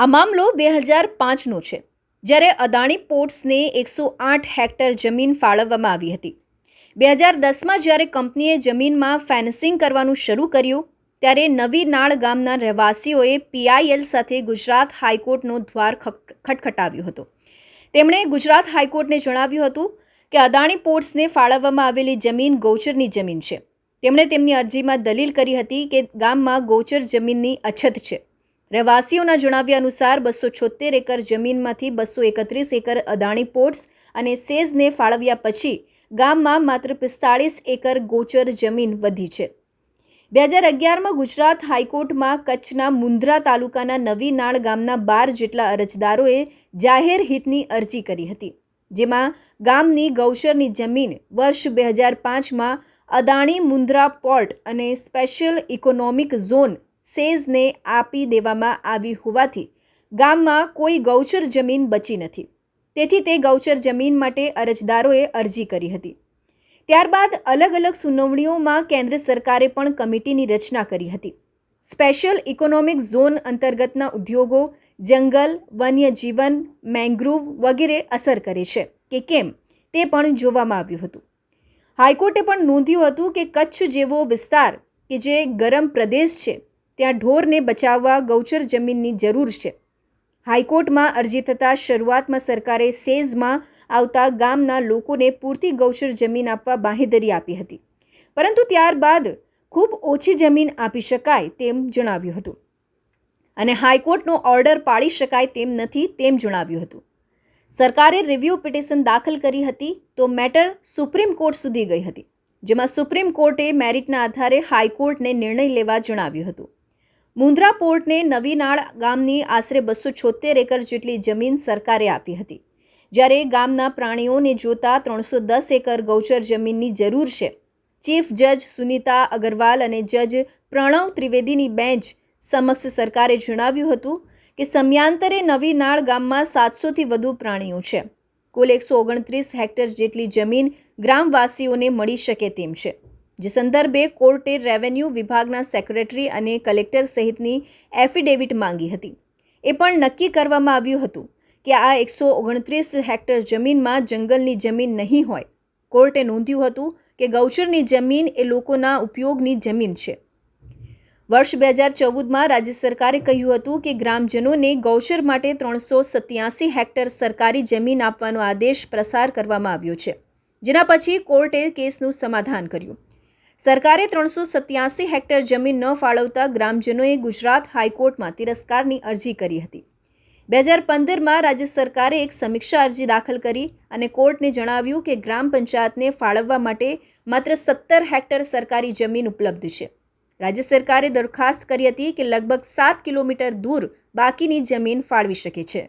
આ મામલો બે હજાર પાંચનો છે, જ્યારે અદાણી પોર્ટ્સને એકસો આઠ હેક્ટર જમીન ફાળવવામાં આવી હતી. બે હજાર દસમાં જ્યારે કંપનીએ જમીનમાં ફેન્સિંગ કરવાનું શરૂ કર્યું, ત્યારે નવી નાળ ગામના રહેવાસીઓએ પીઆઈએલ સાથે ગુજરાત હાઈકોર્ટનો દ્વાર ખટ- ખટખટાવ્યો હતો. તેમણે ગુજરાત હાઈકોર્ટને જણાવ્યું હતું કે અદાણી પોર્ટ્સને ફાળવવામાં આવેલી જમીન ગૌચરની જમીન છે. તેમણે તેમની અરજીમાં દલીલ કરી હતી કે ગામમાં ગૌચર જમીનની અછત છે. રહેવાસીઓના જણાવ્યા અનુસાર બસો છોતેર એકર જમીનમાંથી બસો એકત્રીસ એકર અદાણી પોર્ટ્સ અને સેઝને ફાળવ્યા પછી ગામમાં માત્ર પિસ્તાળીસ એકર ગોચર જમીન વધી છે. બે હજાર અગિયારમાં ગુજરાત હાઈકોર્ટમાં કચ્છના મુંદ્રા તાલુકાના નવી નાળ ગામના બાર જેટલા અરજદારોએ જાહેર હિતની અરજી કરી હતી, જેમાં ગામની ગૌચરની જમીન વર્ષ બે હજાર પાંચમાં અદાણી મુંદ્રા પોર્ટ અને સ્પેશિયલ ઇકોનોમિક ઝોન સેઝને આપી દેવામાં આવી હોવાથી ગામમાં કોઈ ગૌચર જમીન બચી નથી. તેથી તે ગૌચર જમીન માટે અરજદારોએ અરજી કરી હતી. ત્યારબાદ અલગ અલગ સુનાવણીઓમાં કેન્દ્ર સરકારે પણ કમિટીની રચના કરી હતી. સ્પેશિયલ ઇકોનોમિક ઝોન અંતર્ગતના ઉદ્યોગો, જંગલ, વન્યજીવન, મેંગ્રુવ વગેરે અસર કરે છે કે કેમ તે પણ જોવામાં આવ્યું હતું. હાઈકોર્ટે પણ નોંધ્યું હતું કે કચ્છ જેવો વિસ્તાર કે જે ગરમ પ્રદેશ છે ત્યાં ઢોરને બચાવવા ગૌચર જમીનની જરૂર છે. હાઈકોર્ટમાં અરજી થતાં શરૂઆતમાં સરકારે સેઝમાં આવતા ગામના લોકોને પૂરતી ગૌચર જમીન આપવા બાંહેધરી આપી હતી. પરંતુ ત્યારબાદ ખૂબ ઓછી જમીન આપી શકાય તેમ જણાવ્યું હતું. અને હાઈકોર્ટનો ઓર્ડર પાળી શકાય તેમ નથી તેમ જણાવ્યું હતું. સરકારે રિવ્યૂ પિટિશન દાખલ કરી હતી તો મેટર સુપ્રીમ કોર્ટ સુધી ગઈ હતી, જેમાં સુપ્રીમ કોર્ટે મેરિટના આધારે હાઈકોર્ટને નિર્ણય લેવા જણાવ્યું હતું. મુન્દ્રા પોર્ટને નવીનાળ ગામની આશરે બસો છોતેર એકર જેટલી જમીન સરકારે આપી હતી. જ્યારે ગામના પ્રાણીઓને જોતા ત્રણસો દસ એકર ગૌચર જમીનની જરૂર છે, ચીફ જજ સુનીતા અગરવાલ અને જજ પ્રણવ ત્રિવેદીની બેન્ચ સમક્ષ સરકારે જણાવ્યું હતું કે સમયાંતરે નવીનાળ ગામમાં સાતસોથી વધુ પ્રાણીઓ છે. કુલ એકસો ઓગણત્રીસ હેક્ટર જેટલી જમીન ગ્રામવાસીઓને મળી શકે તેમ છે. જે સંદર્ભે કોર્ટે રેવન્યુ વિભાગના સેક્રેટરી અને કલેક્ટર સહિતની એફિડેવિટ માંગી હતી. એ પણ નક્કી કરવામાં આવ્યું હતું કે આ એકસો ઓગણત્રીસ હેક્ટર જમીનમાં જંગલની જમીન નહીં હોય. કોર્ટે નોંધ્યું હતું કે ગૌચરની જમીન એ લોકોના ઉપયોગની જમીન છે. વર્ષ બે હજાર ચૌદમાં રાજ્ય સરકારે કહ્યું હતું કે ગ્રામજનોને ગૌચર માટે ત્રણસો સત્યાસી હેક્ટર સરકારી જમીન આપવાનો આદેશ પ્રસાર કરવામાં આવ્યો છે. જેના પછી કોર્ટે કેસનું સમાધાન કર્યું. સરકારે ત્રણસો સત્યાસી હેક્ટર જમીન ન ફાળવતા ગ્રામજનોએ ગુજરાત હાઈકોર્ટમાં તિરસ્કારની અરજી કરી હતી. બે હજાર પંદરમાં રાજ્ય સરકારે એક સમીક્ષા અરજી દાખલ કરી અને કોર્ટને જણાવ્યું કે ગ્રામ પંચાયતને ફાળવવા માટે માત્ર સત્તર હેક્ટર સરકારી જમીન ઉપલબ્ધ છે. રાજ્ય સરકારે દરખાસ્ત કરી હતી કે લગભગ સાત કિલોમીટર દૂર બાકીની જમીન ફાળવી શકે છે.